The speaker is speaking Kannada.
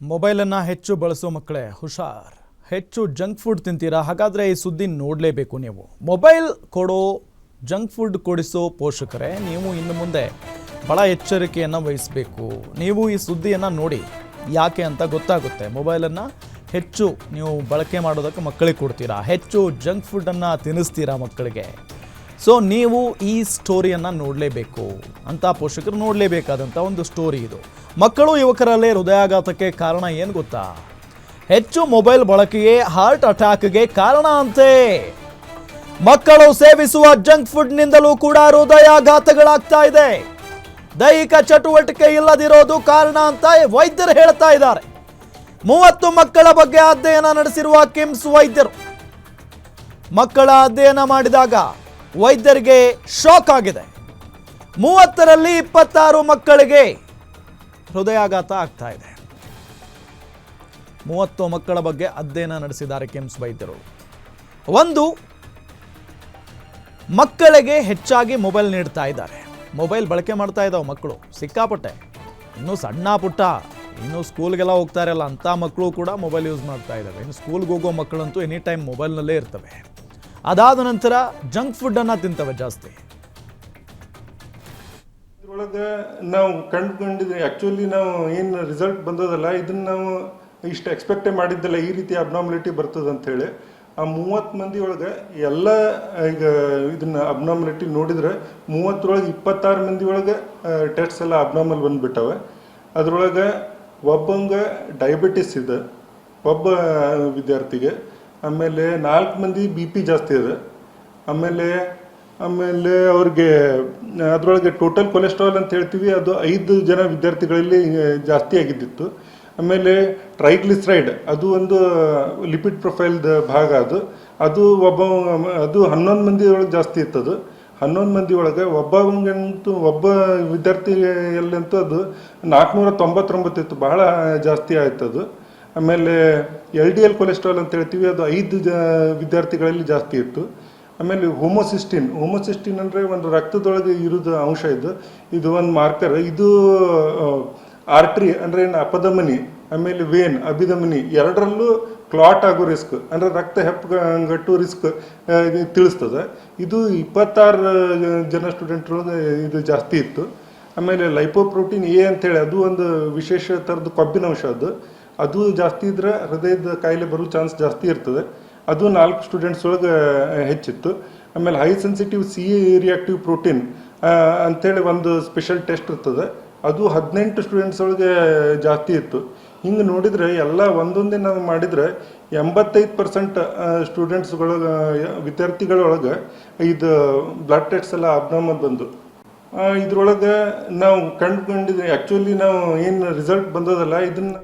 ಮೊಬೈಲನ್ನು ಹೆಚ್ಚು ಬಳಸೋ ಮಕ್ಕಳೇ ಹುಷಾರ್. ಹೆಚ್ಚು ಜಂಕ್ ಫುಡ್ ತಿಂತೀರಾ? ಹಾಗಾದರೆ ಈ ಸುದ್ದಿ ನೋಡಲೇಬೇಕು ನೀವು. ಮೊಬೈಲ್ ಕೊಡೋ ಜಂಕ್ ಫುಡ್ ಕೊಡಿಸೋ ಪೋಷಕರೇ, ನೀವು ಇನ್ನು ಮುಂದೆ ಭಾಳ ಎಚ್ಚರಿಕೆಯನ್ನು ವಹಿಸಬೇಕು. ನೀವು ಈ ಸುದ್ದಿಯನ್ನು ನೋಡಿ, ಯಾಕೆ ಅಂತ ಗೊತ್ತಾಗುತ್ತೆ. ಮೊಬೈಲನ್ನು ಹೆಚ್ಚು ನೀವು ಬಳಕೆ ಮಾಡೋದಕ್ಕೆ ಮಕ್ಕಳಿಗೆ ಕೊಡ್ತೀರಾ? ಹೆಚ್ಚು ಜಂಕ್ ಫುಡ್ಡನ್ನು ತಿನ್ನಿಸ್ತೀರಾ ಮಕ್ಕಳಿಗೆ? ಸೊ ನೀವು ಈ ಸ್ಟೋರಿಯನ್ನು ನೋಡಲೇಬೇಕು ಅಂತ ಪೋಷಕರು ನೋಡಲೇಬೇಕಾದಂಥ ಒಂದು ಸ್ಟೋರಿ ಇದು. ಮಕ್ಕಳು ಯುವಕರಲ್ಲೇ ಹೃದಯಾಘಾತಕ್ಕೆ ಕಾರಣ ಏನು ಗೊತ್ತಾ? ಹೆಚ್ಚು ಮೊಬೈಲ್ ಬಳಕೆಯೇ ಹಾರ್ಟ್ ಅಟ್ಯಾಕ್ಗೆ ಕಾರಣ ಅಂತೆ. ಮಕ್ಕಳು ಸೇವಿಸುವ ಜಂಕ್ ಫುಡ್ನಿಂದಲೂ ಕೂಡ ಹೃದಯಾಘಾತಗಳಾಗ್ತಾ ಇದೆ. ದೈಹಿಕ ಚಟುವಟಿಕೆ ಇಲ್ಲದಿರೋದು ಕಾರಣ ಅಂತ ವೈದ್ಯರು ಹೇಳ್ತಾ ಇದ್ದಾರೆ. ಮೂವತ್ತು ಮಕ್ಕಳ ಬಗ್ಗೆ ಅಧ್ಯಯನ ನಡೆಸಿರುವ ಕಿಮ್ಸ್ ವೈದ್ಯರು. ಮಕ್ಕಳ ಅಧ್ಯಯನ ಮಾಡಿದಾಗ ವೈದ್ಯರಿಗೆ ಶಾಕ್ ಆಗಿದೆ. ಮೂವತ್ತರಲ್ಲಿ ಇಪ್ಪತ್ತಾರು ಮಕ್ಕಳಿಗೆ ಹೃದಯಾಘಾತ ಆಗ್ತಾ ಇದೆ. ಮೂವತ್ತು ಮಕ್ಕಳ ಬಗ್ಗೆ ಅಧ್ಯಯನ ನಡೆಸಿದ್ದಾರೆ ಕಿಮ್ಸ್ ವೈದ್ಯರು. ಒಂದು, ಮಕ್ಕಳಿಗೆ ಹೆಚ್ಚಾಗಿ ಮೊಬೈಲ್ ನೀಡ್ತಾ ಇದ್ದಾರೆ. ಮೊಬೈಲ್ ಬಳಕೆ ಮಾಡ್ತಾ ಇದ್ದಾವೆ ಮಕ್ಕಳು. ಸಿಕ್ಕಾಪಟ್ಟೆ. ಇನ್ನು ಸಣ್ಣ ಪುಟ್ಟ, ಇನ್ನು ಸ್ಕೂಲ್ಗೆಲ್ಲ ಹೋಗ್ತಾ ಇರಲ್ಲ, ಅಂಥ ಮಕ್ಕಳು ಕೂಡ ಮೊಬೈಲ್ ಯೂಸ್ ಮಾಡ್ತಾ ಇದ್ದಾವೆ. ಇನ್ನು ಸ್ಕೂಲ್ಗೆ ಹೋಗೋ ಮಕ್ಕಳಂತೂ ಎನಿ ಟೈಮ್ ಮೊಬೈಲ್ನಲ್ಲೇ ಇರ್ತವೆ. ಅದಾದ ನಂತರ ಜಂಕ್ ಫುಡ್ ಅನ್ನ ತಿಂತವೆ ಜಾಸ್ತಿ. ಇದ್ರೊಳಗೆ ನಾವು ಕಂಡುಕೊಂಡಿದ್ವಿ ಆ್ಯಕ್ಚುಲಿ ನಾವು ಏನು ರಿಸಲ್ಟ್ ಬಂದದಲ್ಲ, ಇದನ್ನ ನಾವು ಇಷ್ಟು ಎಕ್ಸ್ಪೆಕ್ಟೇ ಮಾಡಿದ್ದಲ್ಲ ಈ ರೀತಿ ಅಬ್ನಾಮಿಲಿಟಿ ಬರ್ತದೆ ಅಂತ ಹೇಳಿ, ಆ ಮೂವತ್ತು ಮಂದಿ ಒಳಗೆ ಎಲ್ಲ, ಈಗ ಇದನ್ನ ಅಬ್ನಾಮಿಲಿಟಿ ನೋಡಿದ್ರೆ ಮೂವತ್ತರೊಳಗೆ ಇಪ್ಪತ್ತಾರು ಮಂದಿ ಒಳಗೆ ಟೆಸ್ಟ್ಸ್ ಎಲ್ಲ ಅಬ್ನಾಮಲ್ ಬಂದ್ಬಿಟ್ಟವೆ. ಅದರೊಳಗೆ ಒಬ್ಬಂಗೆ ಡಯಾಬಿಟಿಸ್ ಇದೆ, ಒಬ್ಬ ವಿದ್ಯಾರ್ಥಿಗೆ. ಆಮೇಲೆ ನಾಲ್ಕು ಮಂದಿ ಬಿ ಪಿ ಜಾಸ್ತಿ ಇದೆ. ಆಮೇಲೆ ಆಮೇಲೆ ಅವ್ರಿಗೆ, ಅದರೊಳಗೆ ಟೋಟಲ್ ಕೊಲೆಸ್ಟ್ರಾಲ್ ಅಂತ ಹೇಳ್ತೀವಿ, ಅದು ಐದು ಜನ ವಿದ್ಯಾರ್ಥಿಗಳಲ್ಲಿ ಜಾಸ್ತಿ ಆಗಿದ್ದಿತ್ತು. ಆಮೇಲೆ ಟ್ರೈಗ್ಲಿಸ್ರೈಡ್ ಅದು ಒಂದು ಲಿಪಿಡ್ ಪ್ರೊಫೈಲ್ದ ಭಾಗ ಅದು. ಅದು ಒಬ್ಬ, ಅದು ಹನ್ನೊಂದು ಮಂದಿ ಒಳಗೆ ಜಾಸ್ತಿ ಇತ್ತದು. ಹನ್ನೊಂದು ಮಂದಿ ಒಳಗೆ ಒಬ್ಬಂಗಂತೂ ಒಬ್ಬ ವಿದ್ಯಾರ್ಥಿಯಲ್ಲಂತೂ ಅದು ನಾಲ್ಕುನೂರ ತೊಂಬತ್ತೊಂಬತ್ತು ಇತ್ತು. ಬಹಳ ಜಾಸ್ತಿ ಆಯ್ತದು. ಆಮೇಲೆ ಎಲ್ ಡಿ ಎಲ್ ಕೊಲೆಸ್ಟ್ರಾಲ್ ಅಂತ ಹೇಳ್ತೀವಿ, ಅದು ಐದು ಜ ವಿದ್ಯಾರ್ಥಿಗಳಲ್ಲಿ ಜಾಸ್ತಿ ಇತ್ತು. ಆಮೇಲೆ ಹೋಮೋಸಿಸ್ಟಿನ್ ಹೋಮೋಸಿಸ್ಟಿನ್ ಅಂದರೆ ಒಂದು ರಕ್ತದೊಳಗೆ ಇರೋದು ಅಂಶ ಇದು. ಇದು ಒಂದು ಮಾರ್ಕರ್ ಇದು ಆರ್ಟ್ರಿ ಅಂದರೆ ಏನು, ಅಪಧಮನಿ, ಆಮೇಲೆ ವೇನ್ ಅಭಿಧಮನಿ, ಎರಡರಲ್ಲೂ ಕ್ಲಾಟ್ ಆಗೋ ರಿಸ್ಕ್ ಅಂದರೆ ರಕ್ತ ಹೆಪ್ಪಗಟ್ಟು ರಿಸ್ಕ್ ತಿಳಿಸ್ತದೆ. ಇದು ಇಪ್ಪತ್ತಾರು ಜನ ಸ್ಟೂಡೆಂಟ್ ಇದು ಜಾಸ್ತಿ ಇತ್ತು. ಆಮೇಲೆ ಲೈಪೋಪ್ರೋಟೀನ್ ಎ ಅಂತೇಳಿ ಅದು ಒಂದು ವಿಶೇಷ ಥರದ ಕೊಬ್ಬಿನ ಅಂಶ ಅದು. ಅದು ಜಾಸ್ತಿ ಇದ್ರೆ ಹೃದಯದ ಕಾಯಿಲೆ ಬರೋ ಚಾನ್ಸ್ ಜಾಸ್ತಿ ಇರ್ತದೆ. ಅದು ನಾಲ್ಕು ಸ್ಟೂಡೆಂಟ್ಸ್ ಒಳಗೆ ಹೆಚ್ಚಿತ್ತು. ಆಮೇಲೆ high sensitive C reactive protein ಅಂಥೇಳಿ ಒಂದು ಸ್ಪೆಷಲ್ ಟೆಸ್ಟ್ ಇರ್ತದೆ. ಅದು ಹದಿನೆಂಟು ಸ್ಟೂಡೆಂಟ್ಸ್ ಒಳಗೆ ಜಾಸ್ತಿ ಇತ್ತು. ಹಿಂಗೆ ನೋಡಿದರೆ ಎಲ್ಲ ಒಂದೊಂದೇ ನಾವು ಮಾಡಿದರೆ ಎಂಬತ್ತೈದು ಪರ್ಸೆಂಟ್ ಸ್ಟೂಡೆಂಟ್ಸ್ಗಳೊಳಗೆ ವಿದ್ಯಾರ್ಥಿಗಳೊಳಗೆ ಇದು ಬ್ಲಡ್ ಟೆಸ್ಟ್ ಎಲ್ಲ ಅಬ್ನಾಮಲ್ ಬಂದು. ಇದ್ರೊಳಗೆ ನಾವು ಕಂಡುಕೊಂಡಿದ್ದೆ ಆ್ಯಕ್ಚುಲಿ ನಾವು ಏನು ರಿಸಲ್ಟ್ ಬಂದದಲ್ಲ, ಇದನ್ನ